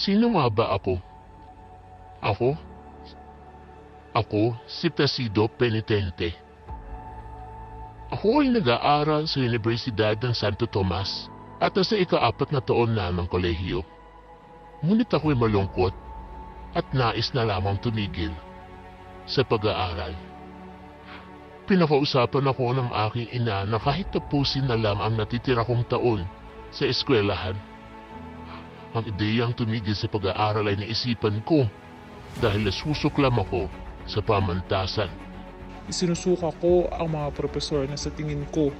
Sino nga ba ako? Ako? Ako si Placido Penitente. Ako ay nag-aaral sa Universidad ng Santo Tomas at nasa ikaapat na taon na ng kolehiyo. Ngunit ako'y malungkot at nais na lamang tumigil sa pag-aaral. Pinakausapan ako ng aking ina na kahit tapusin na lang ang natitira kong taon sa eskwelahan. Ang ideyang tumigil sa pag-aaral ay naisipan ko dahil nasusuklam ako sa pamantasan. Isinusuka ko ang mga profesor na sa tingin ko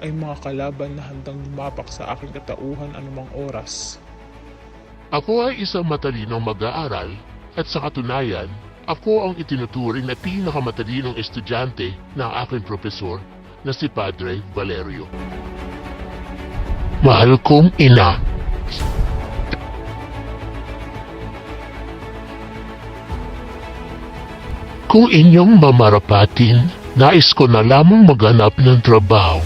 ay mga kalaban na handang lumapak sa aking katauhan anumang oras. Ako ay isang matalinong mag-aaral at sa katunayan, ako ang itinuturing na pinakamatalinong estudyante ng aking profesor na si Padre Valerio. Mahal kong ina, Kung inyong mamarapatin, nais ko na lamang maghanap ng trabaho.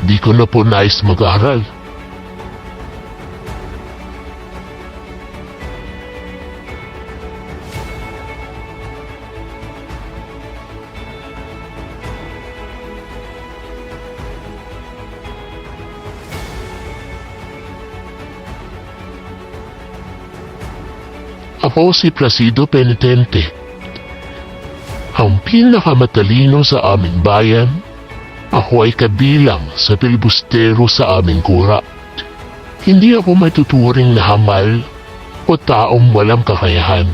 Di ko na po nais mag-aral. Ako si Placido Penitente. Pinakamatalino sa aming bayan, ako ay kabilang sa pilibustero sa aming kura. Hindi ako matuturing na hamal o taong walang kakayahan.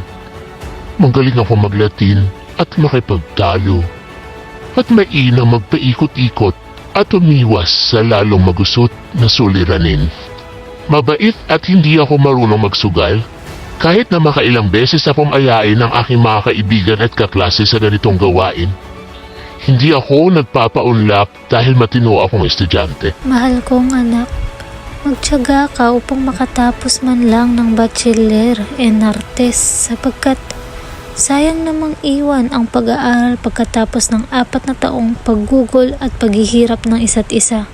Magaling ako maglatin at makipagtalo. At mainam magpaikot-ikot at umiwas sa lalong magusot na suliranin. Mabait at hindi ako marunong magsugal kahit na makailang beses akong ayain ng aking mga kaibigan at kaklase sa ganitong gawain, hindi ako nagpapaunlak dahil matino akong estudyante. Mahal kong anak, magtyaga ka upang makatapos man lang ng bachelor in artes sapagkat sayang namang iwan ang pag-aaral pagkatapos ng apat na taong paggugol at paghihirap ng isa't isa.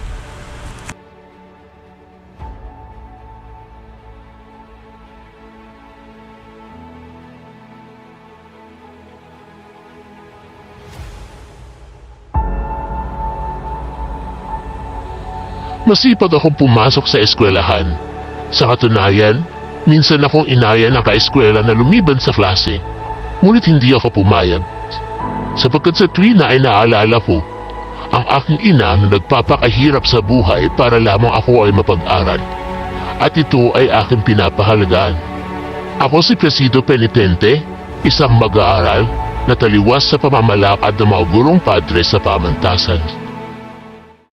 Masipag akong pumasok sa eskwelahan. Sa katunayan, minsan akong inaya ng kaeskwela na lumiban sa klase. Ngunit hindi ako pumayag. Sapagkat sa tuwina ay naalala ko ang aking ina na nagpapakahirap sa buhay para lamang ako ay mapag-aral. At ito ay aking pinapahalagaan. Ako si Presido Penitente, isang mag-aaral na taliwas sa pamamalakad ng mga gurong padre sa pamantasan.